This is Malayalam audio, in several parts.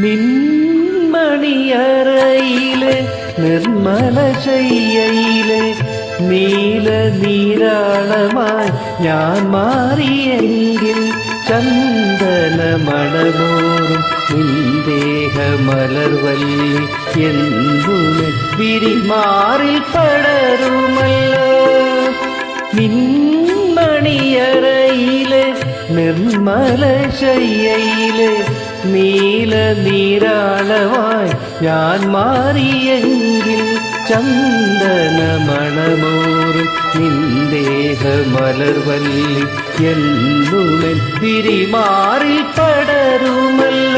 നിന്മണിയറയിലെ നിർമ്മല ശയ്യയിലെ നീല നീരാളമായി ഞാൻ മാറിയെങ്കിൽ ചന്ദന മണമോറും നിന്ദേഹ മലർവല്ലി എന്തുമെ വിരിമാറിൽ പടരുമല്ലോ. നിന്മണിയറയിലെ നിർമ്മല ശയ്യയിലെ നീല നീരാളവായി ഞാൻ മാറിയെങ്കിൽ ചന്ദന മണമോറും നിന്ദേഹ മലർവല്ലി എന്നുമെൻ വിരിമാറിൽ പടരുമല്ലോ.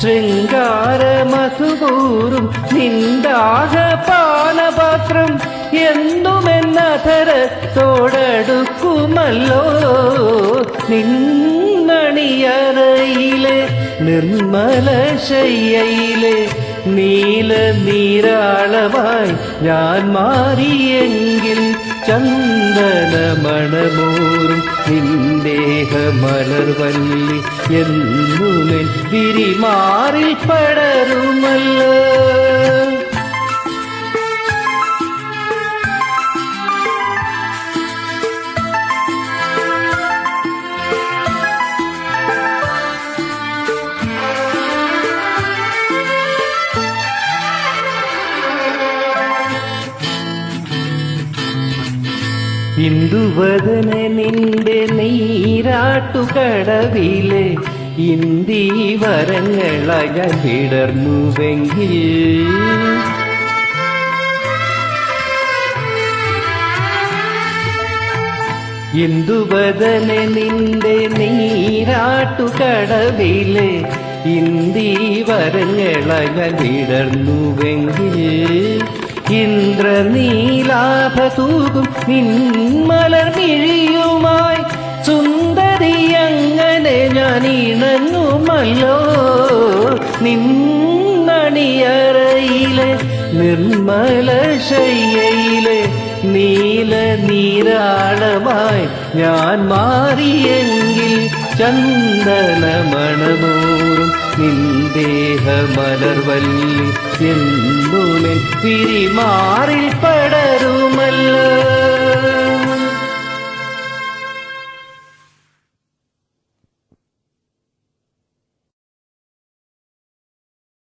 ശൃംഗാര മധുപൂറും നിന്ദാഹ പാനപാത്രം എന്നുമെന്നധരത്തോടടുക്കുമല്ലോ നിന്നണിയറയിലെ നിർമ്മലശയ്യയിലെ നീല നീരാളമായി ഞാൻ മാറിയെങ്കിൽ ചന്ദന മണമോറും നിന്ദേഹ എന്നുമെൻ എന്നുമെ വിരിമാറിൽ പടരുമല്ലോ. ഇന്ദുവദന നിന്റെ നീരാട്ടുകടവിലെ ഇന്ദി വരങ്ങളായ ഞാൻ വിടർന്നുവെങ്കിൽ ഇന്ദുവദന നിന്റെ നീരാട്ടുകടവിലെ ഇന്ദി വരങ്ങളായ ഞാൻ വിടർന്നുവെങ്കിൽ ഇന്ദ്രനീലാഭ തൂകും നിന്മലർമിഴിയുമായി സുന്ദരി അങ്ങനെ ഞാൻ ഇണങ്ങുമല്ലോ നിന്നണിയറയിലെ നിർമ്മല ശയ്യയിലെ നീല നീരാളമായി ഞാൻ മാറിയെങ്കിൽ ചന്ദന മണമോറും നിന്ദേഹ മലർവല്ലി എന്നുമെ പിരിമാറിൽ പടരുമല്ലോ.